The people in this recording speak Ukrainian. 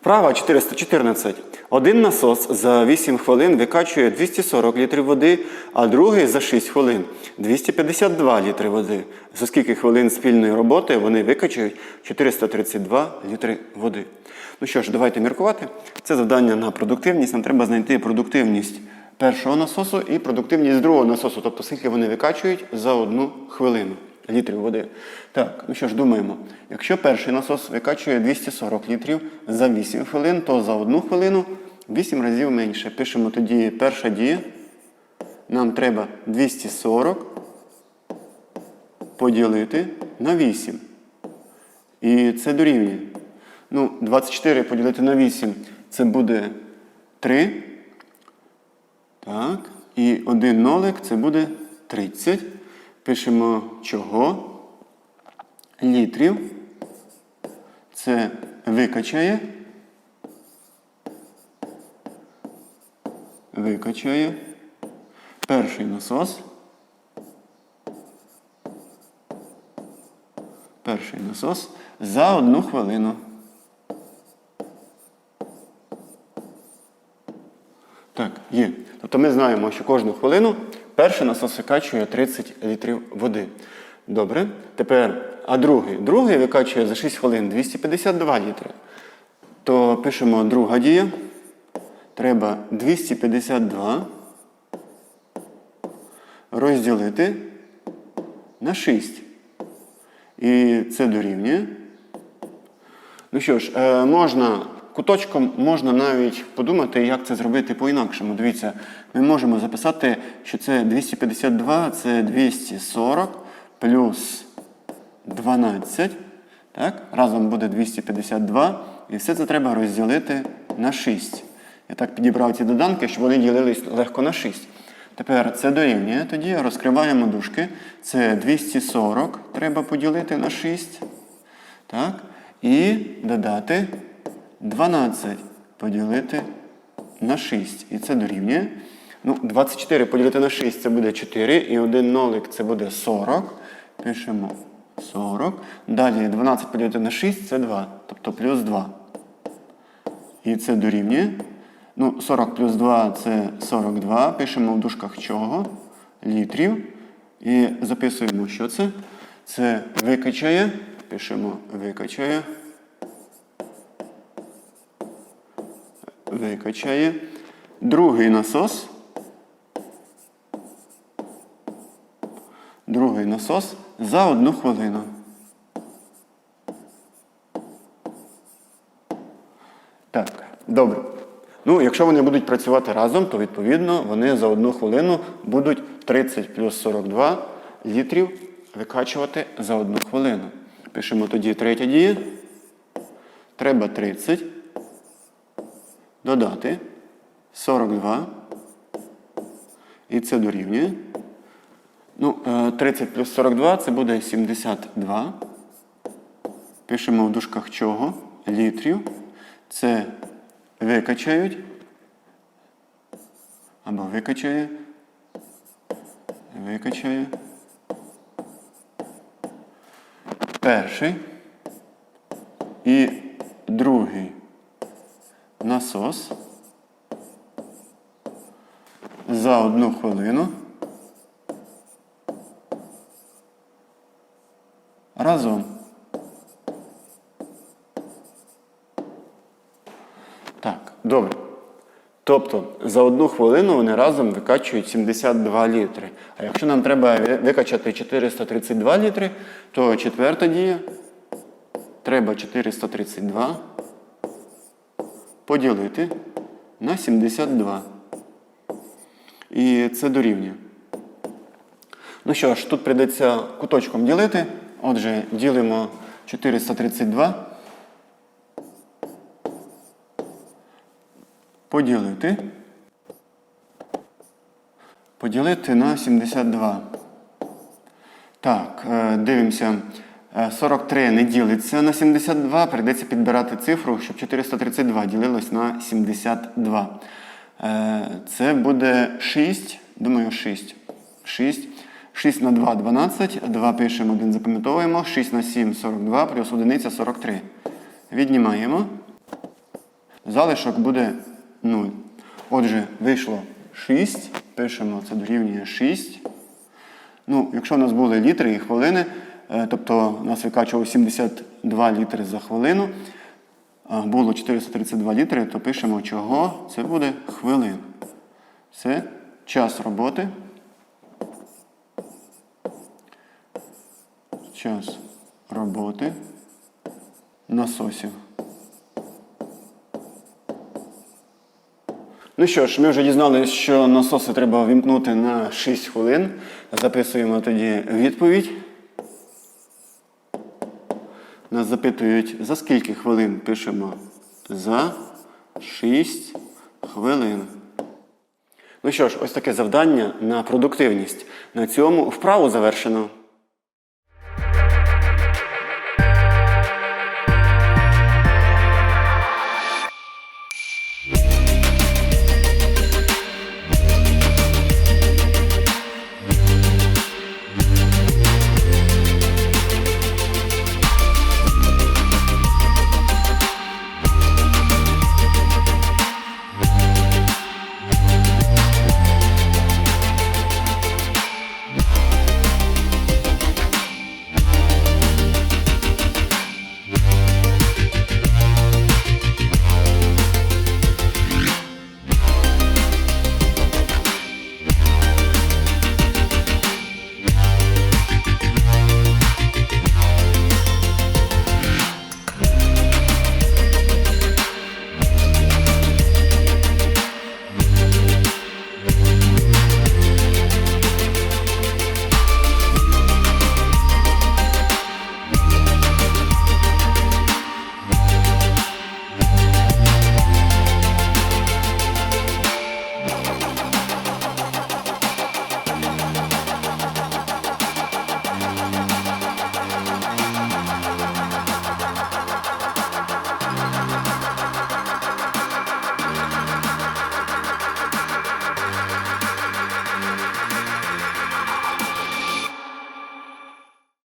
Вправа 414. Один насос за 8 хвилин викачує 240 літрів води, а другий за 6 хвилин 252 літри води. За скільки хвилин спільної роботи вони викачують 432 літри води. Ну що ж, давайте міркувати. Це завдання на продуктивність. Нам треба знайти продуктивність першого насосу і продуктивність другого насосу, тобто скільки вони викачують за одну хвилину літрів води. Так, ну що ж, думаємо, якщо перший насос викачує 240 літрів за 8 хвилин, то за одну хвилину 8 разів менше. Пишемо тоді перша дія. Нам треба 240 поділити на 8. І це дорівнює. Ну, 24 поділити на 8 це буде 3. Так. І один нолик це буде 30. Пишемо чого? Літрів. Це викачає. Викачає. Перший насос. Перший насос за одну хвилину. Так, є. Тобто ми знаємо, що кожну хвилину перший насос викачує 30 літрів води. Добре. Тепер, а другий? Другий викачує за 6 хвилин 252 літри. То пишемо друга дія. Треба 252 розділити на 6. І це дорівнює. Ну що ж, е, можна куточком можна навіть подумати, як це зробити по-інакшому. Дивіться, ми можемо записати, що це 252, це 240 плюс 12. Так? Разом буде 252. І все це треба розділити на 6. Я так підібрав ці доданки, щоб вони ділились легко на 6. Тепер це дорівнює. Тоді розкриваємо дужки. Це 240 треба поділити на 6. Так? І додати 12 поділити на 6. І це дорівнює. Ну, 24 поділити на 6 це буде 4. І один нолик це буде 40. Пишемо 40. Далі 12 поділити на 6 це 2. Тобто плюс 2. І це дорівнює. Ну, 40 плюс 2 це 42. Пишемо в дужках чого? Літрів. І записуємо, що це. Це викачає. Пишемо викачає. Викачає. Другий насос. Другий насос за одну хвилину. Так, добре. Ну, якщо вони будуть працювати разом, то відповідно вони за одну хвилину будуть 30 плюс 42 літрів викачувати за одну хвилину. Пишемо тоді третя дія. Треба 30. Додати 42. І це дорівнює. Ну, е, 30 плюс 42 це буде 72. Пишемо в дужках чого? Літрів. Це викачають. Або викачає. Викачає. Перший і другий насос за одну хвилину разом. Так, добре. Тобто за одну хвилину вони разом викачують 72 літри. А якщо нам треба викачати 432 літри, то четверта дія треба 432 поділити на 72. І це дорівнює. Ну що ж, тут прийдеться куточком ділити. Отже, ділимо 432. Поділити. Поділити на 72. Так, е, дивимося. Е, 43 не ділиться на 72. Прийдеться підбирати цифру, щоб 432 ділилось на 72. Е, Це буде 6. Думаю, 6. 6. 6 на 2 12. 2 пишемо, 1 запам'ятовуємо. 6 на 7 42, плюс одиниця 43. Віднімаємо. залишок буде 0. Отже, вийшло 6. Пишемо, це дорівнює 6. Ну, якщо в нас були літри і хвилини, е, тобто у нас викачував 72 літри за хвилину, а було 432 літри, то пишемо чого? Це буде хвилин. Це час роботи. Час роботи насосів. Ну що ж, ми вже дізналися, що насоси треба вімкнути на 6 хвилин. Записуємо тоді відповідь. Нас запитують, за скільки хвилин пишемо за 6 хвилин. Ну що ж, ось таке завдання на продуктивність. На цьому вправу завершено. Yeah.